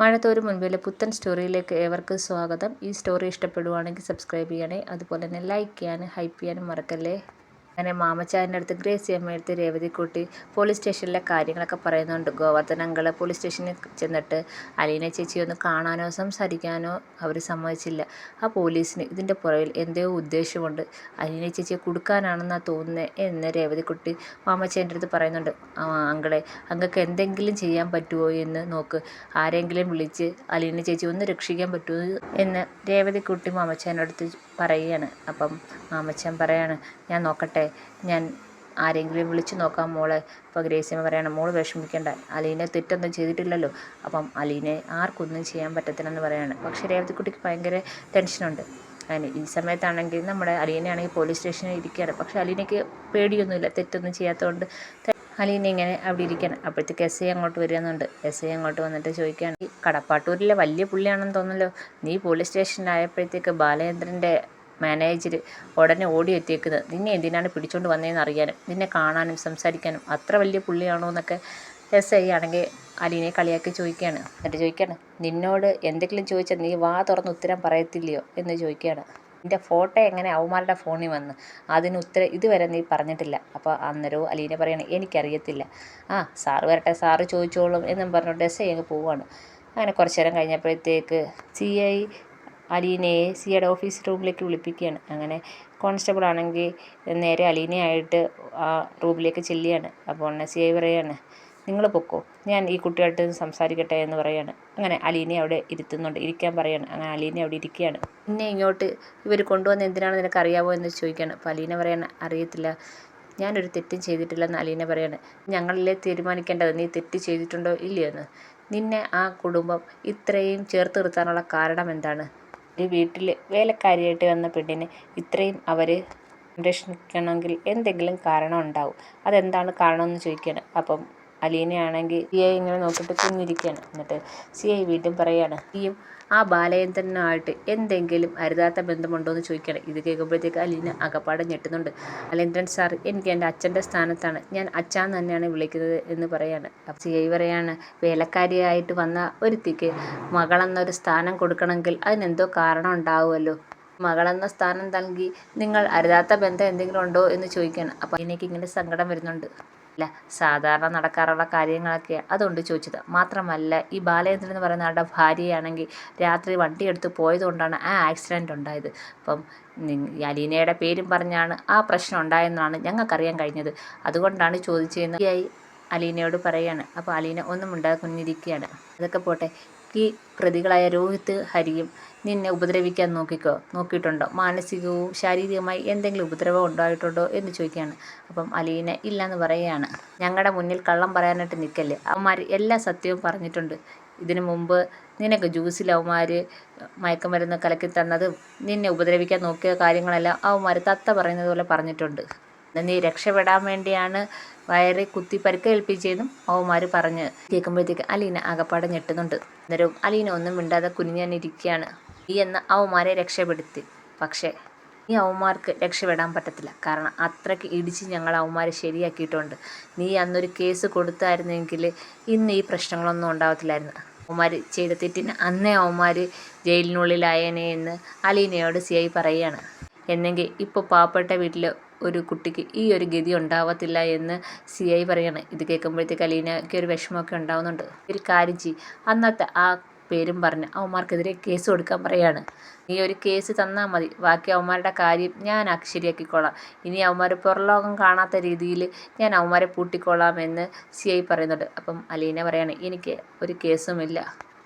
മഴത്തോരു മുൻപിലെ പുത്തൻ സ്റ്റോറിയിലേക്ക് ഏവർക്കും സ്വാഗതം. ഈ സ്റ്റോറി ഇഷ്ടപ്പെടുവാണെങ്കിൽ സബ്സ്ക്രൈബ് ചെയ്യണേ അതുപോലെ തന്നെ ലൈക്ക് ചെയ്യാനും ഹൈപ്പ് ചെയ്യാനും മറക്കല്ലേ? അങ്ങനെ മാമച്ചായന്റെ അടുത്ത് ഗ്രേസി അമ്മയടുത്ത് രേവതിക്കുട്ടി പോലീസ് സ്റ്റേഷനിലെ കാര്യങ്ങളൊക്കെ പറയുന്നുണ്ട്. ഗോവർദ്ധൻ അങ്കിൾ പോലീസ് സ്റ്റേഷനിൽ ചെന്നിട്ട് അലീന ചേച്ചി ഒന്ന് കാണാനോ സംസാരിക്കാനോ അവർ സമ്മതിച്ചില്ല. ആ പോലീസിന് ഇതിന്റെ പുറകിൽ എന്തോ ഉദ്ദേശമുണ്ട്. അലീന ചേച്ചിയെ കൊടുക്കാനാണെന്നാണ് തോന്നുന്നത് എന്ന് രേവതിക്കുട്ടി മാമച്ചേന്റെ അടുത്ത് പറയുന്നുണ്ട്. അങ്കളെ അങ്ങക്ക് എന്തെങ്കിലും ചെയ്യാൻ പറ്റുമോ എന്ന് നോക്ക്. ആരെങ്കിലും വിളിച്ച് അലീന ചേച്ചി ഒന്ന് രക്ഷിക്കാൻ പറ്റുമോ എന്ന് രേവതിക്കുട്ടി മാമച്ചേന്റെ അടുത്ത് പറയുകയാണ് അപ്പം മാമച്ചൻ പറയാണ് ഞാൻ നോക്കട്ടെ ഞാൻ ആരെങ്കിലും വിളിച്ച് നോക്കാം മോളെ. ഇപ്പോൾ ഗ്രേസിയമ്മ പറയണം മോൾ വിഷമിക്കേണ്ട അലീനെ തെറ്റൊന്നും ചെയ്തിട്ടില്ലല്ലോ. അപ്പം അലീനെ ആർക്കൊന്നും ചെയ്യാൻ പറ്റത്തില്ലെന്ന് പറയാണ്. പക്ഷേ രേവതിക്കുട്ടിക്ക് ഭയങ്കര ടെൻഷനുണ്ട്. അങ്ങനെ ഈ സമയത്താണെങ്കിൽ നമ്മുടെ അലീനയാണെങ്കിൽ പോലീസ് സ്റ്റേഷനിൽ ഇരിക്കുകയാണ്. പക്ഷേ അലീനയ്ക്ക് പേടിയൊന്നുമില്ല തെറ്റൊന്നും ചെയ്യാത്തതുകൊണ്ട് അലീന ഇങ്ങനെ അവിടെ ഇരിക്കണം അപ്പോഴത്തേക്ക് എസ് ഐ അങ്ങോട്ട് വരുന്നുണ്ട്. എസ് ഐ അങ്ങോട്ട് വന്നിട്ട് ചോദിക്കുകയാണ് കടപ്പാട്ടൂരിലെ വലിയ പുള്ളിയാണെന്ന് തോന്നല്ലോ നീ പോലീസ് സ്റ്റേഷനിലായപ്പോഴത്തേക്ക് ബാലചന്ദ്രന്റെ മാനേജർ ഉടനെ ഓടി എത്തിയേക്കുന്നത് നിന്നെ എന്തിനാണ് പിടിച്ചുകൊണ്ട് വന്നതെന്ന് അറിയാനും നിന്നെ കാണാനും സംസാരിക്കാനും അത്ര വലിയ പുള്ളിയാണോ എന്നൊക്കെ എസ് ഐ ആണെങ്കിൽ അലീനെ കളിയാക്കി ചോദിക്കുകയാണ്. എന്നിട്ട് ചോദിക്കുകയാണ് നിന്നോട് എന്തെങ്കിലും ചോദിച്ചാൽ നീ വാ തുറന്ന് ഉത്തരം പറയത്തില്ലയോ? എന്ന് ചോദിക്കുകയാണ്. നിന്റെ ഫോട്ടോ എങ്ങനെ അവന്മാരുടെ ഫോണിൽ വന്ന്? അതിന് ഉത്തരം ഇതുവരെ നീ പറഞ്ഞിട്ടില്ല. അപ്പോൾ അന്നേരവും അലീനെ പറയണേ എനിക്കറിയത്തില്ല. ആ സാറ് വരട്ടെ സാറ് ചോദിച്ചോളും എന്നും പറഞ്ഞുകൊണ്ട് എസ് ഐ അങ്ങ് പോവുകയാണ്. അങ്ങനെ കുറച്ച് നേരം കഴിഞ്ഞപ്പോഴത്തേക്ക് സി ഐ അലീനയെ സിയുടെ ഓഫീസ് റൂമിലേക്ക് വിളിപ്പിക്കുകയാണ്. അങ്ങനെ കോൺസ്റ്റബിൾ ആണെങ്കിൽ നേരെ അലീനയായിട്ട് ആ റൂമിലേക്ക് ചെല്ലുകയാണ്. അപ്പോൾ ഐ പറയാണ് നിങ്ങൾ പൊക്കോ ഞാൻ ഈ കുട്ടിയായിട്ട് സംസാരിക്കട്ടെ എന്ന് പറയാണ്. അങ്ങനെ അലീനെ അവിടെ ഇരുത്തുന്നുണ്ട് ഇരിക്കാൻ പറയാണ്. അങ്ങനെ അലീനെ അവിടെ ഇരിക്കുകയാണ്. പിന്നെ ഇങ്ങോട്ട് ഇവർ കൊണ്ടുവന്ന് എന്തിനാണെന്ന് നിനക്ക് അറിയാവോ എന്ന് ചോദിക്കുകയാണ്. അപ്പോൾ അലീന പറയാണ് അറിയത്തില്ല ഞാനൊരു തെറ്റും ചെയ്തിട്ടില്ലെന്ന് അലീന പറയാണ്. ഞങ്ങളിലെ തീരുമാനിക്കേണ്ടത്? നീ തെറ്റ് ചെയ്തിട്ടുണ്ടോ ഇല്ലയോ എന്ന്. നിന്നെ ആ കുടുംബം ഇത്രയും ചേർത്ത് നിർത്താനുള്ള കാരണം എന്താണ്? ഒരു വീട്ടിൽ വേലക്കാരിയായിട്ട് വന്ന പെണ്ണിനെ ഇത്രയും അവർ സംരക്ഷിക്കണമെങ്കിൽ എന്തെങ്കിലും കാരണം ഉണ്ടാവും. അതെന്താണ് കാരണം എന്ന് ചോദിക്കുകയാണ് അപ്പം അലീനയാണെങ്കിൽ സിയെ ഇങ്ങനെ നോക്കിയിട്ട് കുഞ്ഞിരിക്കുകയാണ്. എന്നിട്ട് സിയെ വീണ്ടും പറയാണ് സിയും ആ ബാലചന്ദ്രനുമായിട്ട് എന്തെങ്കിലും അരുതാത്ത ബന്ധമുണ്ടോ എന്ന് ചോദിക്കണം ഇത് കേൾക്കുമ്പോഴത്തേക്ക് അലീന അകപ്പാടെ ഞെട്ടുന്നുണ്ട്. ബാലേന്ദ്രൻ സാർ എനിക്ക് എന്റെ അച്ഛന്റെ സ്ഥാനത്താണ്. ഞാൻ അച്ഛൻ തന്നെയാണ് വിളിക്കുന്നത് എന്ന് പറയാണ്. അപ്പം സിയെ ഐ പറയാണ് വേലക്കാരിയായിട്ട് വന്ന ഒരുത്തിക്ക് മകളെന്നൊരു സ്ഥാനം കൊടുക്കണമെങ്കിൽ അതിനെന്തോ കാരണം ഉണ്ടാവുമല്ലോ. മകളെന്ന സ്ഥാനം നൽകി നിങ്ങൾ അരുതാത്ത ബന്ധം എന്തെങ്കിലും ഉണ്ടോ? എന്ന് ചോദിക്കുകയാണ്. അപ്പം എനിക്ക് ഇങ്ങനെ സങ്കടം വരുന്നുണ്ട്. അല്ല സാധാരണ നടക്കാറുള്ള കാര്യങ്ങളൊക്കെ അതുകൊണ്ട് ചോദിച്ചത്. മാത്രമല്ല ഈ ബാലചന്ദ്രൻ എന്ന് പറയുന്ന ആളുടെ ഭാര്യയാണെങ്കിൽ രാത്രി വണ്ടി എടുത്ത് പോയതുകൊണ്ടാണ് ആ ആക്സിഡന്റ് ഉണ്ടായത്. അപ്പം അലീനയുടെ പേരും പറഞ്ഞാണ് ആ പ്രശ്നം ഉണ്ടായെന്നാണ് ഞങ്ങൾക്കറിയാൻ കഴിഞ്ഞത്. അതുകൊണ്ടാണ് ചോദിച്ചതെന്ന് അലീനയോട് പറയാണ്. അപ്പോൾ അലീന ഒന്നും ഉണ്ടാകുന്നിരിക്കുകയാണ് അതൊക്കെ പോട്ടെ. ഈ പ്രതികളായ രോഹിത് ഹരിയും നിന്നെ ഉപദ്രവിക്കാൻ നോക്കിക്കോ നോക്കിയിട്ടുണ്ടോ? മാനസികവും ശാരീരികമായി എന്തെങ്കിലും ഉപദ്രവം ഉണ്ടായിട്ടുണ്ടോ എന്ന് ചോദിക്കുകയാണ്. അപ്പം അലീന ഇല്ലയെന്ന് പറയുകയാണ്. ഞങ്ങളുടെ മുന്നിൽ കള്ളം പറയാനായിട്ട് നിൽക്കല്ലേ? അവന്മാർ എല്ലാ സത്യവും പറഞ്ഞിട്ടുണ്ട്. ഇതിനു മുമ്പ് നിനക്ക് ജ്യൂസിൽ അവന്മാർ മയക്കുമരുന്ന് കലക്കി തന്നതും നിന്നെ ഉപദ്രവിക്കാൻ നോക്കിയ കാര്യങ്ങളെല്ലാം അവന്മാർ തത്ത പറയുന്നത് പോലെ പറഞ്ഞിട്ടുണ്ട്. നീ രക്ഷപ്പെടാൻ വേണ്ടിയാണ് വയറി കുത്തി പരിക്കേൽപ്പിച്ചതെന്നും അവന്മാർ പറഞ്ഞ് കേൾക്കുമ്പോഴത്തേക്ക് അലീന അകപ്പാടെ ഞെട്ടുന്നുണ്ട്. അന്നേരവും അലീന ഒന്നും മിണ്ടാതെ കുനിഞ്ഞാനിരിക്കുകയാണ് നീ എന്ന അവന്മാരെ രക്ഷപ്പെടുത്തി. പക്ഷേ നീ അവന്മാർക്ക് രക്ഷപ്പെടാൻ പറ്റത്തില്ല. കാരണം അത്രയ്ക്ക് ഇടിച്ച് ഞങ്ങൾ അവന്മാരെ ശരിയാക്കിയിട്ടുണ്ട്. നീ അന്നൊരു കേസ് കൊടുത്തായിരുന്നെങ്കിൽ ഇന്ന് ഈ പ്രശ്നങ്ങളൊന്നും ഉണ്ടാവത്തില്ലായിരുന്നു. അവന്മാർ ചെയ്ത തെറ്റിന് അന്നേ അവന്മാർ ജയിലിനുള്ളിലായേനെ എന്ന് അലീനയോട് സി ഐ പറയുകയാണ്. എന്നെങ്കിൽ ഇപ്പോൾ പാവപ്പെട്ട വീട്ടിൽ ഒരു കുട്ടിക്ക് ഈ ഒരു ഗതി ഉണ്ടാവത്തില്ല എന്ന് സി ഐ പറയാണ്. ഇത് കേൾക്കുമ്പോഴത്തേക്ക് അലീനയ്ക്ക് ഒരു വിഷമമൊക്കെ ഉണ്ടാവുന്നുണ്ട്. ഒരു കാര്യം ചെയ്യും. അന്നത്തെ ആ പേരും പറഞ്ഞ് അവന്മാർക്കെതിരെ കേസ് കൊടുക്കാൻ പറയാണ്. നീ ഒരു കേസ് തന്നാൽ മതി. ബാക്കി അവന്മാരുടെ കാര്യം ഞാൻ ശരിയാക്കിക്കോളാം. ഇനി അവന്മാർ പുറലോകം കാണാത്ത രീതിയിൽ ഞാൻ അവന്മാരെ പൂട്ടിക്കോളാം എന്ന് സി ഐ പറയുന്നുണ്ട്. അപ്പം അലീന പറയാണ് എനിക്ക് ഒരു കേസുമില്ല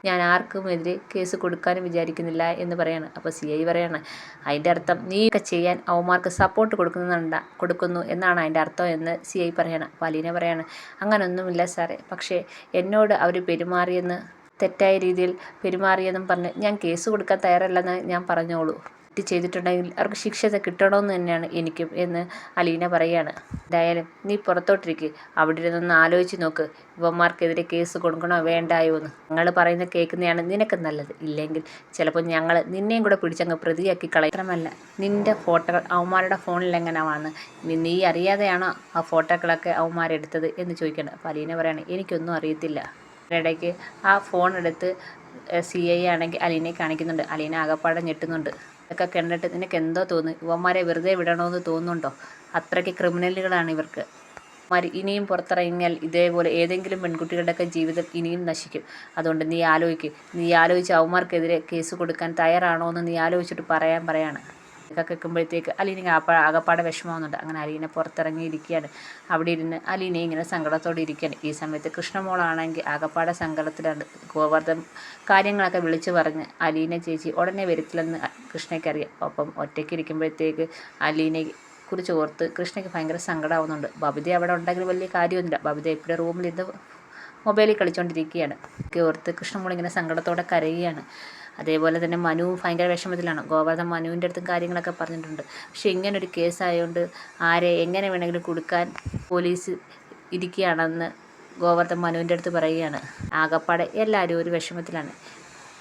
ഞാൻ ആർക്കും എതിരെ കേസ് കൊടുക്കാനും വിചാരിക്കുന്നില്ല എന്ന് പറയാണ്. അപ്പോൾ സി ഐ പറയാണ് അതിന്റെ അർത്ഥം നീ ഒക്കെ ചെയ്യാൻ അവന്മാർക്ക് സപ്പോർട്ട് കൊടുക്കുന്നുണ്ട കൊടുക്കുന്നു എന്നാണ് അതിന്റെ അർത്ഥം എന്ന് സി ഐ പറയാണ്. അപ്പോൾ അലീന പറയാണ് അങ്ങനൊന്നുമില്ല സാറേ പക്ഷേ എന്നോട് അവർ പെരുമാറിയെന്ന് തെറ്റായ രീതിയിൽ പെരുമാറിയെന്നും പറഞ്ഞ് ഞാൻ കേസ് കൊടുക്കാൻ തയ്യാറല്ലെന്ന് ഞാൻ പറഞ്ഞോളൂ. തെറ്റ് ചെയ്തിട്ടുണ്ടെങ്കിൽ അവർക്ക് ശിക്ഷ കിട്ടണമെന്ന് തന്നെയാണ് എനിക്കും എന്ന് അലീന പറയാണ്. എന്തായാലും നീ പുറത്തോട്ടിരിക്കുക അവിടെ ഇരുന്നൊന്ന് ആലോചിച്ച് നോക്ക്. ഇവന്മാർക്കെതിരെ കേസ് കൊടുക്കണോ വേണ്ടായോ എന്ന്. ഞങ്ങൾ പറയുന്നത് കേൾക്കുന്നതാണ് നിനക്ക് നല്ലത്. ഇല്ലെങ്കിൽ ചിലപ്പോൾ ഞങ്ങൾ നിന്നെയും കൂടെ പിടിച്ചങ്ങ് പ്രതിയാക്കി കളയത്രമല്ല നിന്റെ ഫോട്ടോ അവന്മാരുടെ ഫോണിൽ എങ്ങനെ വന്ന് നീ അറിയാതെയാണോ ആ ഫോട്ടോകളൊക്കെ അവന്മാരെടുത്തത് എന്ന് ചോദിക്കണം അപ്പോൾ അലീന പറയുകയാണ് എനിക്കൊന്നും അറിയത്തില്ല. ഇടയ്ക്ക് ആ ഫോൺ എടുത്ത് സി ഐ ആണെങ്കിൽ അലീനെ കാണിക്കുന്നുണ്ട്. അലീന ആകപ്പാടെ ഞെട്ടുന്നുണ്ട്. ഇതൊക്കെ കണ്ടിട്ട് നിനക്ക് എന്തോ തോന്നുന്നു? ഇവന്മാരെ വെറുതെ വിടണമെന്ന് തോന്നുന്നുണ്ടോ? അത്രയ്ക്ക് ക്രിമിനലുകളാണ് ഇവർക്ക്. ഇവന്മാർ ഇനിയും പുറത്തിറങ്ങിയാൽ ഇതേപോലെ ഏതെങ്കിലും പെൺകുട്ടികളുടെയൊക്കെ ജീവിതം ഇനിയും നശിക്കും. അതുകൊണ്ട് നീ ആലോചിക്കും. നീ ആലോചിച്ച് അവന്മാർക്കെതിരെ കേസ് കൊടുക്കാൻ തയ്യാറാണോ എന്ന് നീ ആലോചിച്ചിട്ട് പറയാൻ പറയാണ്. ഇതൊക്കെ കേൾക്കുമ്പോഴത്തേക്ക് അലീന ആപ്പാ ആകപ്പാടെ വിഷമമാകുന്നുണ്ട് അങ്ങനെ അലീന പുറത്തിറങ്ങിയിരിക്കുകയാണ് അവിടെ ഇരുന്ന് അലീന ഇങ്ങനെ സങ്കടത്തോടെ ഇരിക്കുകയാണ്. ഈ സമയത്ത് കൃഷ്ണമോളാണെങ്കിൽ ആകപ്പാടെ സങ്കടത്തിലാണ്. ഗോവർദ്ധൻ കാര്യങ്ങളൊക്കെ വിളിച്ചു പറഞ്ഞ് അലീന ചേച്ചി ഉടനെ വരത്തില്ലെന്ന് കൃഷ്ണയ്ക്കറിയാം. ഒപ്പം ഒറ്റയ്ക്ക് ഇരിക്കുമ്പോഴത്തേക്ക് അലീനെ കുറിച്ച് ഓർത്ത് കൃഷ്ണയ്ക്ക് ഭയങ്കര സങ്കടമാവുന്നുണ്ട് ബബിത അവിടെ ഉണ്ടെങ്കിൽ വലിയ കാര്യമൊന്നുമില്ല. ബബിത എപ്പോഴും ഇത് മൊബൈലിൽ കളിച്ചുകൊണ്ടിരിക്കുകയാണ് ഓർത്ത് കൃഷ്ണമോൾ ഇങ്ങനെ സങ്കടത്തോടെ കരയുകയാണ്. അതേപോലെ തന്നെ മനു ഭയങ്കര വിഷമത്തിലാണ്. ഗോവർദ്ധൻ മനുവിന്റെ അടുത്തും കാര്യങ്ങളൊക്കെ പറഞ്ഞിട്ടുണ്ട്. പക്ഷെ ഇങ്ങനൊരു കേസായതുകൊണ്ട് ആരെ എങ്ങനെ വേണമെങ്കിലും കൊടുക്കാൻ പോലീസ് ഇരിക്കുകയാണെന്ന് ഗോവർദ്ധൻ മനുവിന്റെ അടുത്ത് പറയുകയാണ്. ആകപ്പാടെ എല്ലാവരും ഒരു വിഷമത്തിലാണ്.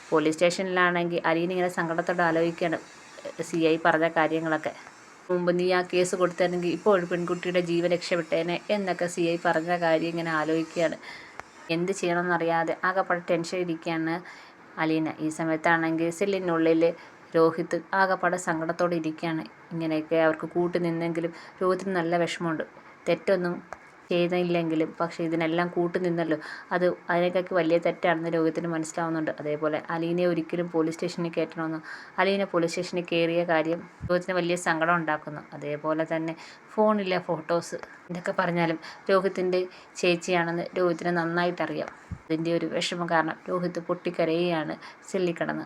പോലീസ് സ്റ്റേഷനിലാണെങ്കിൽ അലീൻ ഇങ്ങനെ സങ്കടത്തോടെ ആലോചിക്കുകയാണ് സി ഐ പറഞ്ഞ കാര്യങ്ങളൊക്കെ. മുമ്പ് നീ ആ കേസ് കൊടുത്തിരുന്നെങ്കിൽ ഇപ്പോൾ ഒരു പെൺകുട്ടിയുടെ ജീവൻ രക്ഷപ്പെട്ടേനെ എന്നൊക്കെ സി ഐ പറഞ്ഞ കാര്യം ഇങ്ങനെ ആലോചിക്കുകയാണ്. എന്ത് ചെയ്യണമെന്നറിയാതെ ആകെപ്പാടെ ടെൻഷൻ ഇരിക്കുകയാണ് അലീന ഈ സമയത്താണെങ്കിൽ സെല്ലിനുള്ളിൽ രോഹിത് ആകെപ്പാടെ സങ്കടത്തോടെ ഇരിക്കുകയാണ്. ഇങ്ങനെയൊക്കെ അവർക്ക് കൂട്ടു നിന്നെങ്കിലും രോഹിത്തിന് നല്ല വിഷമമുണ്ട്. തെറ്റൊന്നും ചെയ്തില്ലെങ്കിലും പക്ഷേ ഇതിനെല്ലാം കൂട്ടു നിന്നല്ലോ. അത് അതിനേക്കാൾക്ക് വലിയ തെറ്റാണെന്ന് രോഹിത്തിന് മനസ്സിലാവുന്നുണ്ട്. അതേപോലെ അലീനയെ ഒരിക്കലും പോലീസ് സ്റ്റേഷനിൽ കയറ്റണമെന്ന്. അലീന പോലീസ് സ്റ്റേഷനിൽ കയറിയ കാര്യം രോഹിത്തിന് വലിയ സങ്കടം ഉണ്ടാക്കുന്നു. അതേപോലെ തന്നെ ഫോണിലെ ഫോട്ടോസ് ഇതൊക്കെ പറഞ്ഞാലും രോഹിത്തിന്റെ ചേച്ചിയാണെന്ന് രോഹിത്തിന് നന്നായിട്ടറിയാം. അതിന്റെ ഒരു വിഷമം കാരണം രോഹിത് പൊട്ടിക്കരയുകയാണ് ചെല്ലിക്കിടന്ന്